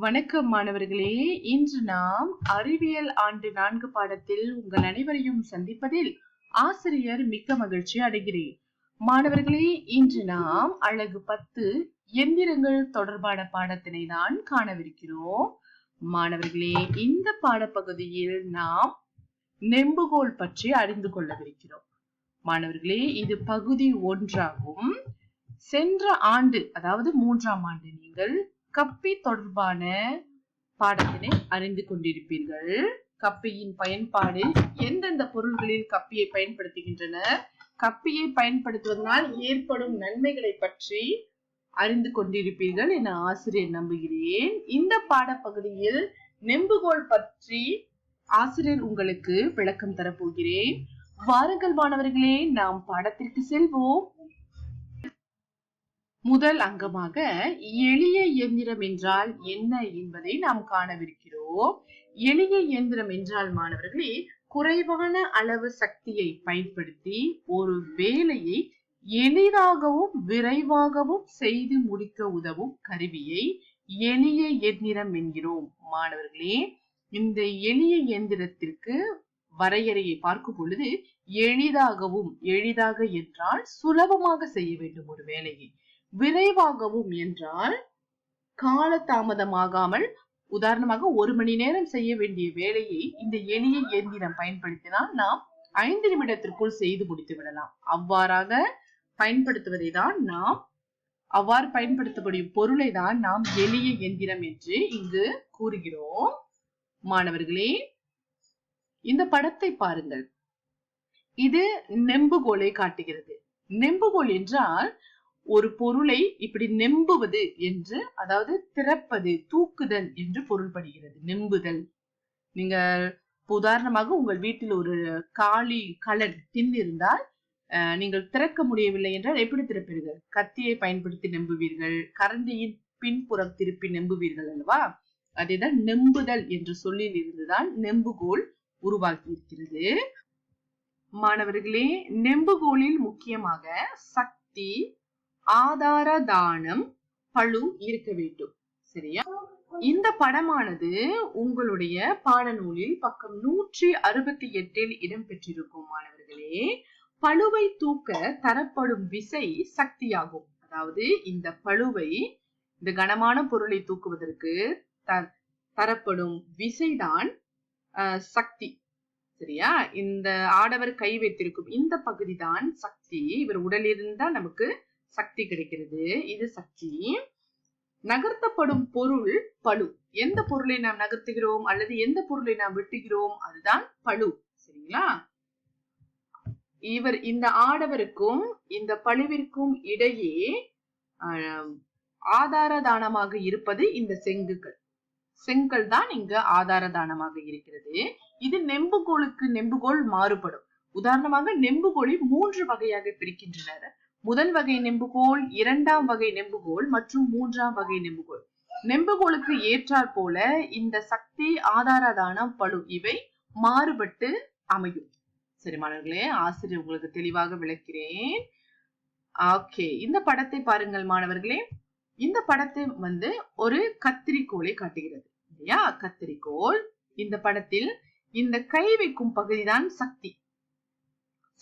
வணக்கம் மாணவர்களே. இன்று நாம் அறிவியல் ஆண்டு நான்கு பாடத்தில் உங்கள் அனைவரையும் சந்திப்பதில் ஆசிரியர் மிக்க மகிழ்ச்சி அடைகிறேன். மாணவர்களே இன்று நாம் அழகு பத்து எந்திரங்கள் தொடர்பான பாடத்தினை தான் காணவிருக்கிறோம். மாணவர்களே இந்த பாடப்பகுதியில் நாம் நெம்புகோல் பற்றி அறிந்து கொள்ளவிருக்கிறோம். மாணவர்களே இது பகுதி ஒன்றாகும். சென்ற ஆண்டு அதாவது மூன்றாம் ஆண்டு நீங்கள் கப்பி தொடர்பான பாடத்தினை அறிந்து கொண்டிருப்பீர்கள். கப்பியின் பயன்பாடு எந்தெந்த பொருள்களில் கப்பியை பயன்படுத்துகின்றனர் கப்பியை பயன்படுத்துவதனால் ஏற்படும் நன்மைகளை பற்றி அறிந்து கொண்டிருப்பீர்கள் என ஆசிரியர் நம்புகிறேன். இந்த பாடப்பகுதியில் நெம்புகோல் பற்றி ஆசிரியர் உங்களுக்கு விளக்கம் தரப்போகிறேன். வாருங்கள் மாணவர்களே நாம் பாடத்திற்கு செல்வோம். முதல் அங்கமாக எளிய இயந்திரம் என்றால் என்ன என்பதை நாம் காணவிருக்கிறோம். எளிய இயந்திரம் என்றால் மாணவர்களே குறைவான அளவு சக்தியை பயன்படுத்தி ஒரு வேலையை எளிதாகவும் விரைவாகவும் செய்து முடிக்க உதவும் கருவியை எளிய இயந்திரம் என்கிறோம். மாணவர்களே இந்த எளிய இயந்திரத்திற்கு வரையறையை பார்க்கும் பொழுது எளிதாகவும் எளிதாக என்றால் சுலபமாக செய்ய வேண்டும் ஒரு வேலையை. விரைவாகவும் என்றால் காலதாமதமாகாமல் உதாரணமாக ஒரு மணி நேரம் செய்ய வேண்டிய வேலையை இந்த எளிய இயந்திரம் பயன்படுத்தினால் நாம் ஐந்து நிமிடத்திற்குள் செய்து முடித்து விடலாம். அவ்வாறாக பயன்படுத்துவதை தான் நாம் அவ்வாறு பயன்படுத்தப்படும் பொருளை தான் நாம் எளிய இயந்திரம் என்று இங்கு கூறுகிறோம். மாணவர்களே இந்த படத்தை பாருங்கள். இது நெம்புகோலை காட்டுகிறது. நெம்புகோல் என்றால் ஒரு பொருளை இப்படி நெம்புவது என்று அதாவது திறப்பது தூக்குதல் என்று பொருள்படுகிறது. நெம்புதல். நீங்க உதாரணமாக உங்கள் வீட்டில் ஒரு காலி கலர் டின் இருந்தால் நீங்கள் திறக்க முடியவில்லை என்றால் எப்படி திறப்பீர்கள்? கத்தியை பயன்படுத்தி நம்புவீர்கள் கரண்டியின் பின்புறம் திருப்பி நம்புவீர்கள் அல்லவா? அதேதான் நெம்புதல் என்ற சொல்லில் இருந்துதான் நெம்புகோல் உருவாக்கி இருக்கிறது மாணவர்களே நெம்புகோலில் முக்கியமாக சக்தி ஆதார தானம் பழு இருக்க வேண்டும். சரியா? இந்த படமானது உங்களுடைய பாடநூலில் பக்கம் நூற்றி அறுபத்தி எட்டில் இடம்பெற்றிருக்கும் மாணவர்களே. பழுவை தூக்க தரப்படும் விசை சக்தியாகும். அதாவது இந்த பழுவை இந்த கனமான பொருளை தூக்குவதற்கு தரப்படும் விசைதான் சக்தி. சரியா? இந்த ஆடவர் கை வைத்திருக்கும் இந்த பகுதி தான் சக்தி. இவர் உடலிருந்தா நமக்கு சக்தி கிடைக்கிறது. இது சக்தி. நகர்த்தப்படும் பொருள் பழு எந்த பொருளை நாம் நகர்த்துகிறோம் அல்லது எந்த பொருளை நாம் வெட்டுகிறோம் அதுதான் பழு சரிங்களா? இவர் இந்த ஆடவருக்கும் இந்த பழுவிற்கும் இடையே ஆதார தானமாக இருப்பது இந்த செங்குகள். செங்கல் தான் இங்க ஆதார தானமாக இருக்கிறது. இது நெம்புகோலுக்கு நெம்புகோல் மாறுபடும். உதாரணமாக நெம்புகோலை மூன்று வகையாக பிரிக்கின்றனர். முதல் வகை நெம்புகோல் இரண்டாம் வகை நெம்புகோல் மற்றும் மூன்றாம் வகை நெம்புகோல் நெம்புகோலுக்கு ஏற்றாற் போல இந்த சக்தி ஆதாரதானம் பழு இவை மாறுபட்டு அமையும். சரி மாணவர்களே ஆசிரியர் உங்களுக்கு தெளிவாக விளக்கிறேன். ஓகே இந்த படத்தை பாருங்கள் மாணவர்களே. இந்த படத்தை வந்து ஒரு கத்திரிக்கோளை காட்டுகிறது இல்லையா? கத்திரிக்கோள். இந்த படத்தில் இந்த கை வைக்கும் பகுதிதான் சக்தி.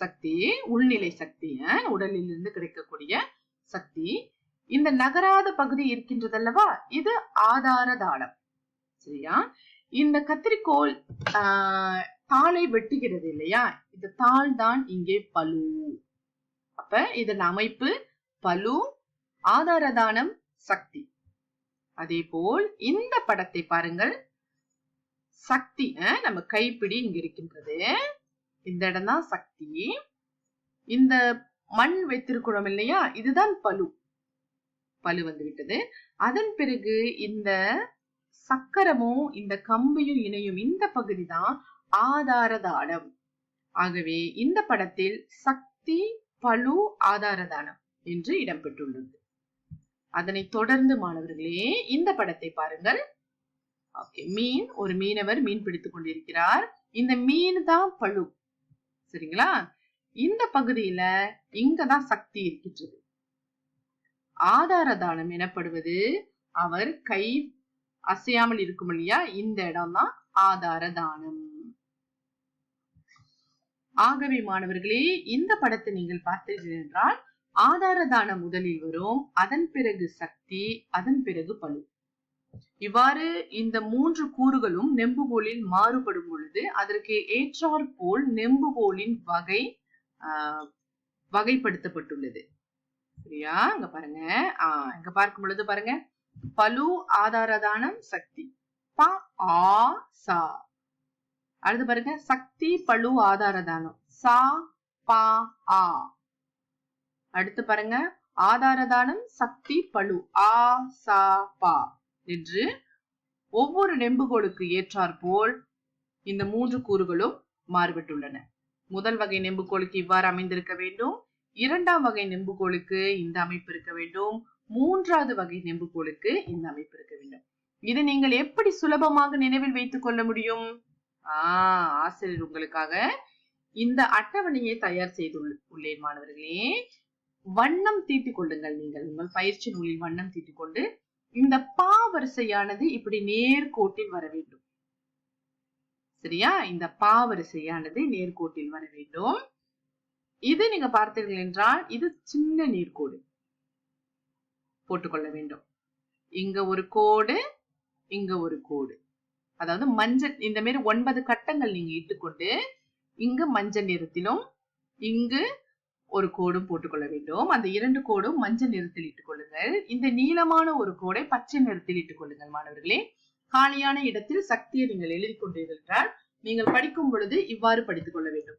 சக்தி உள்நிலை சக்தி உடலில் இருந்து கிடைக்கக்கூடிய சக்தி. இந்த நகராத பகுதி இருக்கின்றதல்லவா? இது ஆதார தாளம். சரியா? இந்த கத்திரிக்கோள் ஆஹ் தாளை வெட்டுகிறது இல்லையா? இந்த தாள் தான் இங்கே பலு அப்ப இதன் அமைப்பு பலு ஆதாரதானம் சக்தி. அதே போல் இந்த படத்தை பாருங்கள். சக்தி நம்ம கைப்பிடி இங்க இருக்கின்றது. இந்த இடம் தான் சக்தி. இந்த மண் வைத்திருக்கிறோம் இல்லையா? இதுதான் பலு. பலு வந்துவிட்டது. அதன் பிறகு இந்த சக்கரமும் இந்த கம்பியும் இணையும் இந்த பகுதி தான் ஆதாரதானம். ஆகவே இந்த படத்தில் சக்தி பழு ஆதாரதானம் என்று இடம்பெற்றுள்ளது. அதனை தொடர்ந்து மாணவர்களே இந்த படத்தை பாருங்கள். ஓகே மீன் ஒரு மீனவர் மீன் பிடித்துக் கொண்டிருக்கிறார். இந்த மீன் தான் பழு சரிங்களா? இந்த பகுதியில இங்கதான் சக்தி இருக்கின்றது. ஆதார தானம் எனப்படுவது அவர் கை அசையாமல் இருக்கும் இல்லையா? இந்த இடம் தான் ஆதார தானம் ஆகவே மாணவர்களே இந்த படத்தை நீங்கள் பார்த்தீர்கள் என்றால் ஆதார தானம் முதலில் வரும் அதன் பிறகு சக்தி அதன் பிறகு பலு. இவ்வாறு இந்த மூன்று கூறுகளும் நெம்புகோலில் மாறுபடும் பொழுது அதற்கு ஏற்றாற் போல் நெம்புகோலின் வகை ஆஹ், வகைப்படுத்தப்பட்டுள்ளது. சரியா? இங்க பாருங்க. ஆஹ் இங்க பார்க்கும் பொழுது பாருங்க. பலு ஆதாரதானம் சக்தி. ப ஆ சா. அடுத்து பாருங்க. சக்தி பழு ஆதாரதானம். சா பா ஆ. அடுத்து பாருங்க. ஆதாரதானம் சக்தி பழு ஆ சா பா. என்று ஒவ்வொரு நெம்புகோலுக்கு ஏற்றாற்போல் இந்த மூன்று கூறுகளும் மாறுபட்டுள்ளன. முதல் வகை நெம்புகோலுக்கு இவ்வாறு அமைந்திருக்க வேண்டும். இரண்டாம் வகை நெம்புகோலுக்கு இந்த அமைப்பு இருக்க வேண்டும். மூன்றாவது வகை நெம்புகோலுக்கு இந்த அமைப்பு இருக்க வேண்டும். இதை நீங்கள் எப்படி சுலபமாக நினைவில் வைத்துக் கொள்ள முடியும்? ஆஹ் ஆசிரியர் உங்களுக்காக இந்த அட்டவணையை தயார் செய்துள்ளேன் உள்ளேன் மாணவர்களே. வண்ணம் தீட்டிக் கொள்ளுங்கள் நீங்கள். உங்கள் பயிற்சி நூலில் வண்ணம் தீட்டிக் கொண்டு இந்த பா வரிசையானது இப்படி நேர்கோட்டில் வர வேண்டும். சரியா? இந்த பா வரிசையானது நேர்கோட்டில் வர வேண்டும். இது நீங்க பார்த்தீர்கள் என்றால் இது சின்ன நேர்கோடு போட்டுக்கொள்ள வேண்டும். இங்க ஒரு கோடு இங்க ஒரு கோடு. அதாவது மஞ்சள் இந்த மாதிரி ஒன்பது கட்டங்கள் நீங்க இட்டுக்கொண்டு இங்கு மஞ்சள் நிறத்திலும் இங்கு ஒரு கோடும் போட்டுக்கொள்ள வேண்டும். அந்த இரண்டு கோடும் மஞ்சள் நிறத்தில் இட்டுக் கொள்ளுங்கள் இந்த நீளமான ஒரு கோடை பச்சை நிறத்தில் இட்டுக் கொள்ளுங்கள் மாணவர்களே. காலியான இடத்தில் சக்தியை நீங்கள் எழுதி கொண்டீர்கள் நீங்கள் படிக்கும் பொழுது இவ்வாறு படித்துக் கொள்ள வேண்டும்.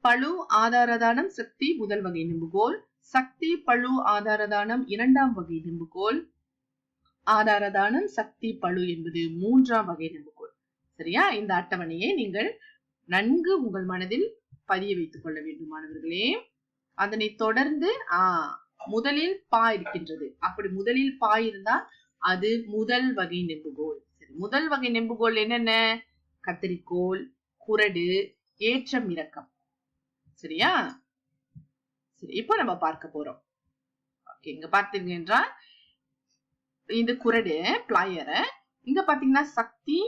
பழு ஆதாரதானம் சக்தி முதல் வகை நிம்புகோல். சக்தி பழு ஆதாரதானம் இரண்டாம் வகை நிம்புகோல். ஆதாரதானம் சக்தி பழு என்பது மூன்றாம் வகை நிம்புகோல். சரியா? இந்த அட்டவணையை நீங்கள் நன்கு உங்கள் மனதில் பதிய வைத்துக் கொள்ள வேண்டும் மாணவர்களே. அதனை தொடர்ந்து ஆஹ் முதலில் பா இருக்கின்றது. அப்படி முதலில் பா இருந்தால் அது முதல் வகை நெம்புகோல். சரி முதல் வகை நெம்புகோல் என்னென்ன? கத்திரிக்கோல் குரடு ஏற்றம் இறக்கம் சரியா? சரி இப்போ நம்ம பார்க்க போறோம். ஓகே இங்க பார்த்தீங்க என்றால் இந்த குரடு பிளாயரை. இங்க பாத்தீங்கன்னா சக்தி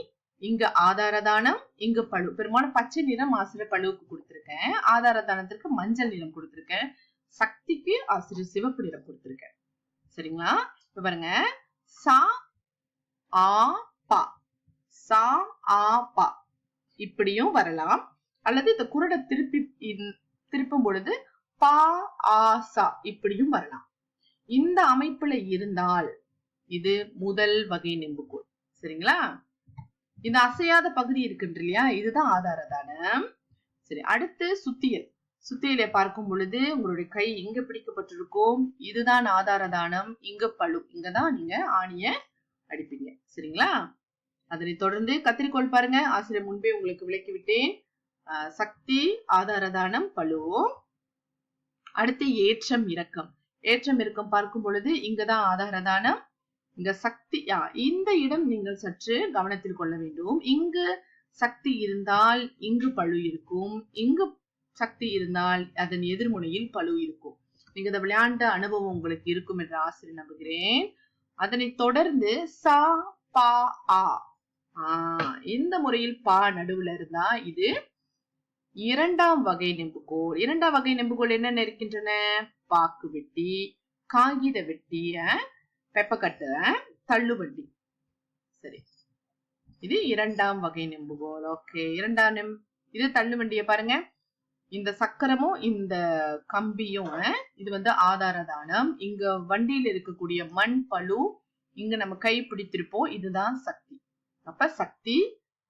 இங்க ஆதாரதானம் இங்க பழு பெரும்பாலும் பச்சை நிறம் ஆசிரியர் பழுவுக்கு கொடுத்திருக்கேன். ஆதாரதானத்திற்கு மஞ்சள் நிறம் கொடுத்திருக்கேன். சக்திக்கு ஆசிரியர் சிவப்பு நிறம் கொடுத்திருக்கேன். சரிங்களா? இப்ப பாருங்க. சா ஆ பா. சா ஆ பா. இப்படியும் வரலாம். அல்லது இந்த குரடை திருப்பி திருப்பும் பொழுது பா ஆ சா இப்படியும் வரலாம். இந்த அமைப்புல இருந்தால் இது முதல் வகை நெம்புகோல் சரிங்களா? இந்த அசையாத பகுதி இருக்கின்ற இல்லையா? இதுதான் ஆதாரதானம் சரி அடுத்து சுத்தியல். சுத்தியலை பார்க்கும் பொழுது உங்களுடைய கை எங்க பிடிக்கப்பட்டிருக்கும் இதுதான் ஆதார தானம் இங்க பழு இங்கதான் நீங்க ஆணிய அடிப்பீங்க. சரிங்களா? அதனை தொடர்ந்து கத்திரிக்கோள் பாருங்க. ஆசிரியர் முன்பே உங்களுக்கு விளக்கி விட்டேன். ஆஹ் சக்தி ஆதாரதானம் பழு அடுத்து ஏற்றம் இறக்கம் ஏற்றம் இறக்கம் பார்க்கும் பொழுது இங்கதான் ஆதார தானம் இந்த சக்தி இந்த இடம் நீங்கள் சற்று கவனத்தில் கொள்ள வேண்டும். இங்கு சக்தி இருந்தால் இங்கு பழு இருக்கும். இங்கு சக்தி இருந்தால் அதன் எதிர்முனையில் பழு இருக்கும். நீங்க இதை விளையாண்ட அனுபவம் உங்களுக்கு இருக்கும் என்று ஆசிரியர் நம்புகிறேன். அதனை தொடர்ந்து சா பா ஆ இந்த முறையில் பா நடுவுல இருந்தா இது இரண்டாம் வகை நெம்புகோல். இரண்டாம் வகை நெம்புகோல் என்னென்ன இருக்கின்றன? பாக்கு வெட்டி காகித வெட்டி அஹ், பெப்பக்கட்டு eh? தள்ளுவண்டி சரி. இது இரண்டாம் வகை நெம்புகோல் ஓகே இரண்டாம் நெம் இது தள்ளுவண்டியை பாருங்க. இந்த சக்கரமும் இந்த கம்பியும் eh? இது வந்து ஆதார தானம். இங்க வண்டியில இருக்கக்கூடிய மண் பழு இங்க நம்ம கை பிடித்திருப்போம். இதுதான் சக்தி. அப்ப சக்தி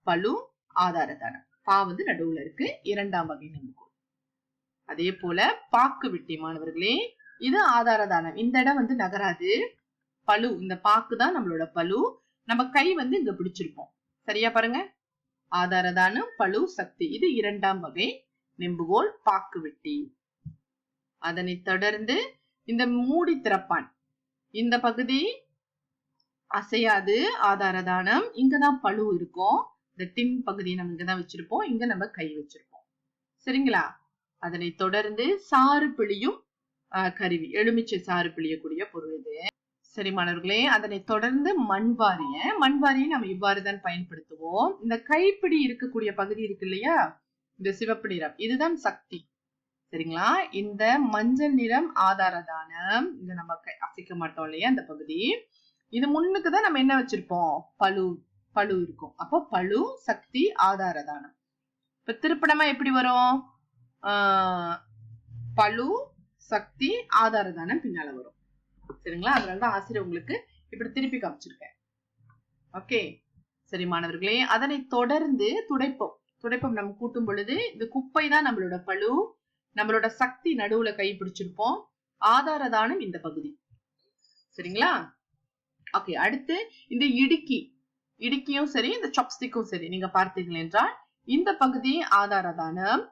பழு ஆதாரதானம் பா வந்து நடுவுல இருக்கு. இரண்டாம் வகை நெம்புகோல் அதே போல பாக்கு விட்டி மாணவர்களே இது ஆதார தானம். இந்த இடம் வந்து நகராது. பழு இந்த பாக்கு தான் நம்மளோட பழு நம்ம கை வந்து இங்க பிடிச்சிருப்போம். சரியா பாருங்க? ஆதாரதானு பழு சக்தி. இது இரண்டாம் வகை. நெம்புகோல் பாக்கு வெட்டி. அதனை தொடர்ந்து இந்த மூடி திறப்பான். இந்த பகுதி அசையாது ஆதாரதானம். இங்கதான் பழு இருக்கும். இந்த டின் பகுதியை நம்ம இங்கதான் வச்சிருப்போம். இங்க நம்ம கை வச்சிருப்போம். சரிங்களா? அதனை தொடர்ந்து சாறு பிழியும் கருவி. எலுமிச்சை சாறு பிழியக்கூடிய பொருள் இது. சரி மாணவர்களே அதனை தொடர்ந்து மண்வாரிய மண்வாரியை நம்ம இவ்வாறு தான் பயன்படுத்துவோம். இந்த கைப்பிடி இருக்கக்கூடிய பகுதி இருக்கு இல்லையா? இந்த சிவப்பு நிறம். இதுதான் சக்தி. சரிங்களா? இந்த மஞ்சள் நிறம் ஆதார தானம் நம்ம கை- அசைக்க மாட்டோம் இல்லையா இந்த பகுதி. இது முன்னுக்கு தான் நம்ம என்ன வச்சிருப்போம்? பழு பழு இருக்கும். அப்போ பழு சக்தி ஆதார தானம் இப்ப திருப்பணமா எப்படி வரும்? ஆஹ் பழு சக்தி ஆதார தானம் பின்னால வரும். சரிங்களா? அதனாலதான் ஆசிரியர் உங்களுக்கு இப்படி திருப்பி காமிச்சிருக்கேன். ஓகே சரி மாணவர்களே அதனை தொடர்ந்து துடைப்பம். துடைப்பம். நம்ம கூட்டும் பொழுது இந்த குப்பை தான் நம்மளோட பழு நம்மளோட சக்தி நடுவுல கை பிடிச்சிருப்போம். ஆதாரதானம் இந்த பகுதி. சரிங்களா? ஓகே அடுத்து இந்த இடுக்கி. இடுக்கியும் சரி இந்த சாப்ஸ்டிக்கும் சரி நீங்க பார்த்தீர்கள் என்றால் இந்த பகுதி ஆதார தானம்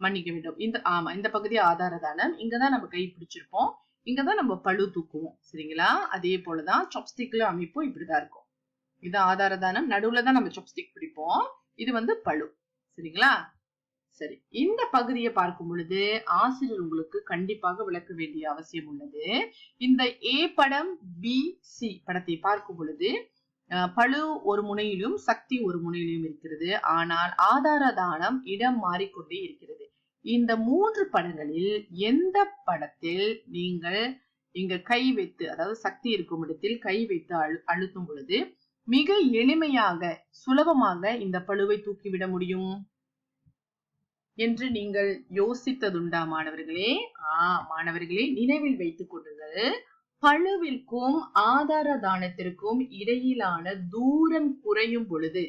மன்னிக்க வேண்டும். இந்த ஆமா இந்த பகுதி ஆதார தானம் இங்கதான் நம்ம கை பிடிச்சிருப்போம். இங்கதான் நம்ம பழு தூக்குவோம் சரிங்களா? அதே போலதான் சாப்ஸ்டிக்ல அமைப்பும் இப்படிதான் இருக்கும். இது ஆதாரதானம் நடுவில் தான் நம்ம சாப்ஸ்டிக் பிடிப்போம். இது வந்து பழு சரிங்களா? சரி இந்த பகுதியை பார்க்கும் பொழுது ஆசிரியர் உங்களுக்கு கண்டிப்பாக விளக்க வேண்டிய அவசியம் உள்ளது. இந்த ஏ படம் பி சி படத்தை பார்க்கும் பொழுது பழு ஒரு முனையிலும் சக்தி ஒரு முனையிலும் இருக்கிறது. ஆனால் ஆதார தானம் இடம் மாறிக்கொண்டே இருக்கிறது. இந்த மூன்று படங்களில் எந்த படத்தில் நீங்கள் இங்க கை வைத்து அதாவது சக்தி இருக்கும் இடத்தில் கை வைத்து அழு அழுத்தும் பொழுது மிக எளிமையாக சுலபமாக இந்த பழுவை தூக்கிவிட முடியும்? என்று நீங்கள் யோசித்ததுண்டா மாணவர்களே? ஆ மாணவர்களே நினைவில் வைத்துக் கொள்ளுங்கள். பளுவிற்கும் ஆதார தானத்திற்கும் இடையிலான தூரம் குறையும் பொழுது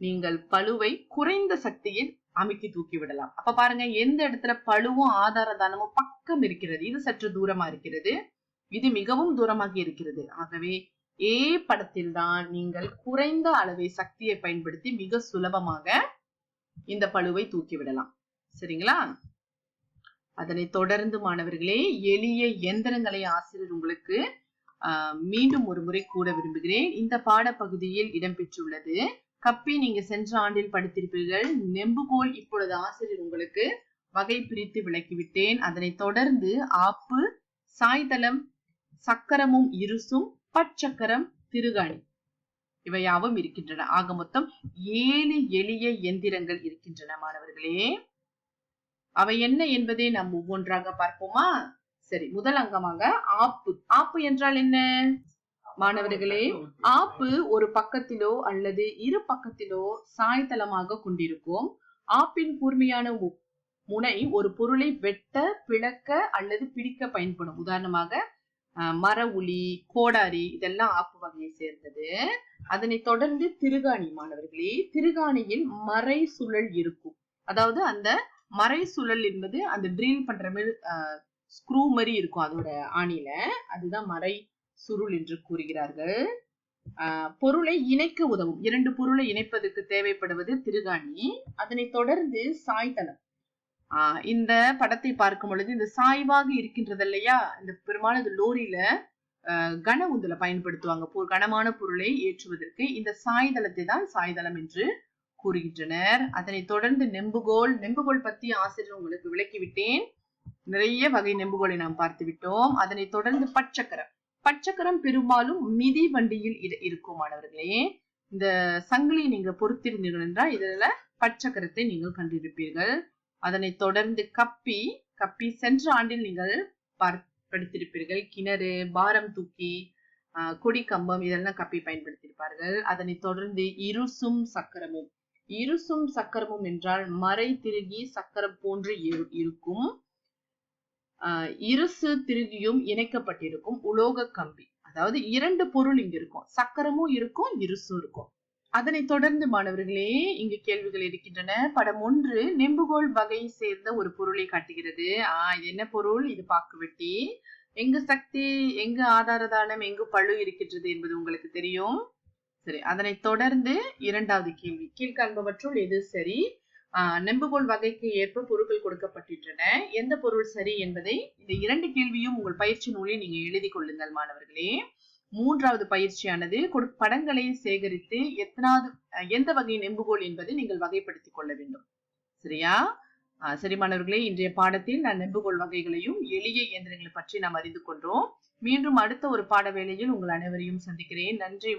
நீங்கள் பளுவை குறைந்த சக்தியில் அமுக்கி தூக்கி விடலாம். அப்ப பாருங்க எந்த இடத்துல பழுவும் ஆதார தானமும் பக்கம் இருக்கிறது இது சற்று தூரமா இருக்கிறது. இது மிகவும் தூரமாக இருக்கிறது. ஆகவே ஏ படத்தில் தான் நீங்கள் குறைந்த அளவை சக்தியை பயன்படுத்தி மிக சுலபமாக இந்த பழுவை தூக்கி விடலாம். சரிங்களா? அதனை தொடர்ந்து மாணவர்களே எளிய எந்திரங்களை ஆசிரியர் உங்களுக்கு மீண்டும் ஒரு முறை கூட விரும்புகிறேன். இந்த பாடப்பகுதியில் இடம்பெற்றுள்ளது கப்பி நீங்க சென்ற ஆண்டில் படித்திருப்பீர்கள். நெம்புகோல் இப்பொழுது ஆசிரியர் உங்களுக்கு வகை பிரித்து விளக்கிவிட்டேன். அதனை தொடர்ந்து ஆப்பு சாய்தளம் சக்கரமும் இருசும் பச்சக்கரம் திருகாணி இவையாவும் இருக்கின்றன. ஆக மொத்தம் ஏழு எளிய எந்திரங்கள் இருக்கின்றன மாணவர்களே. அவை என்ன என்பதை நாம் ஒவ்வொன்றாக பார்ப்போமா? சரி முதல் அங்கமாக ஆப்பு. ஆப்பு என்றால் என்ன? மாணவர்களே ஆப்பு ஒரு பக்கத்திலோ அல்லது இரு பக்கத்திலோ சாய்தளமாக கொண்டிருக்கும். ஆப்பின் கூர்மையான முனை ஒரு பொருளை வெட்ட பிளக்க அல்லது பிடிக்க பயன்படும். உதாரணமாக மர உளி கோடாரி இதெல்லாம் ஆப்பு வகையை சேர்ந்தது. அதனை தொடர்ந்து திருகாணி மாணவர்களே திருகாணியில் மறை சுழல் இருக்கும். அதாவது அந்த மறை சுழல் என்பது அந்த ட்ரில் பண்ற மாதிரி ஸ்க்ரூ மாதிரி இருக்கும் அதோட ஆணில அதுதான் மறை சுருள் என்று கூறுகிறார்கள். ஆஹ் பொருளை இணைக்க உதவும். இரண்டு பொருளை இணைப்பதற்கு தேவைப்படுவது திருகாணி. அதனை தொடர்ந்து சாய்தளம். ஆஹ் இந்த படத்தை பார்க்கும் பொழுது இந்த சாய்வாக இருக்கின்றது இல்லையா? இந்த பெரும்பாலும் லோரியில ஆஹ் கன உந்துல பயன்படுத்துவாங்க. பொ- கனமான பொருளை ஏற்றுவதற்கு இந்த சாய்தளத்தை தான் சாய்தளம் என்று கூறுகின்றனர். அதனை தொடர்ந்து நெம்புகோல் நெம்புகோல் பத்தி ஆசிரியர் உங்களுக்கு விளக்கிவிட்டேன். நிறைய வகை நெம்புகோலை நாம் பார்த்து விட்டோம் அதனை தொடர்ந்து பச்சக்கரம் பச்சக்கரம் பெரும்பாலும் மிதி வண்டியில் இருக்கும் மாணவர்களே. இந்த சங்கிலி நீங்க பொறுத்திருந்தீர்கள் என்றால் இதுல பச்சக்கரத்தை நீங்கள் கண்டிருப்பீர்கள். அதனை தொடர்ந்து கப்பி கப்பி சென்ற ஆண்டில் நீங்கள் படித்திருப்பீர்கள். கிணறு பாரம் தூக்கி கொடி கம்பம் இதெல்லாம் கப்பி பயன்படுத்தியிருப்பார்கள். அதனை தொடர்ந்து இருசும் சக்கரமும். இருசும் சக்கரமும் என்றால் மறை திருகி சக்கரம் போன்று இரு- இருக்கும். இருசு திருகியும் இணைக்கப்பட்டிருக்கும் உலோக கம்பி. அதாவது இரண்டு பொருள் இங்க இருக்கும். சக்கரமும் இருக்கும் இருசும் இருக்கும். அதனை தொடர்ந்து மாணவர்களே இங்கு கேள்விகள் இருக்கின்றன. படம் ஒன்று நெம்புகோல் வகையை சேர்ந்த ஒரு பொருளை காட்டுகிறது. ஆஹ் இது என்ன பொருள்? இது பாக்குவெட்டி. எங்கு சக்தி எங்கு ஆதாரதானம் எங்கு பழு இருக்கின்றது என்பது உங்களுக்கு தெரியும். சரி அதனை தொடர்ந்து இரண்டாவது கேள்வி. கீழ்காண்பவற்றுள் எது சரி? நெம்புகோல் வகைக்கு ஏற்ப பொருட்கள் கொடுக்கப்பட்டுள்ளன எந்த பொருள் சரி என்பதை இந்த இரண்டு கேள்வியும் உங்கள் பயிற்சி நூலில் நீங்க எழுதி கொள்ளுங்கள் மாணவர்களே. மூன்றாவது பயிற்சியானது படங்களை சேகரித்து எத்தனாவது எந்த வகை நெம்புகோல் என்பதை நீங்கள் வகைப்படுத்திக் கொள்ள வேண்டும். சரியா? ஆஹ் சரி மாணவர்களே இன்றைய பாடத்தில் நான் நெம்புகோல் வகைகளையும் எளிய இயந்திரங்களை பற்றி நாம் அறிந்து கொண்டோம். மீண்டும் அடுத்த ஒரு பாட வேளையில் உங்கள் அனைவரையும் சந்திக்கிறேன். நன்றி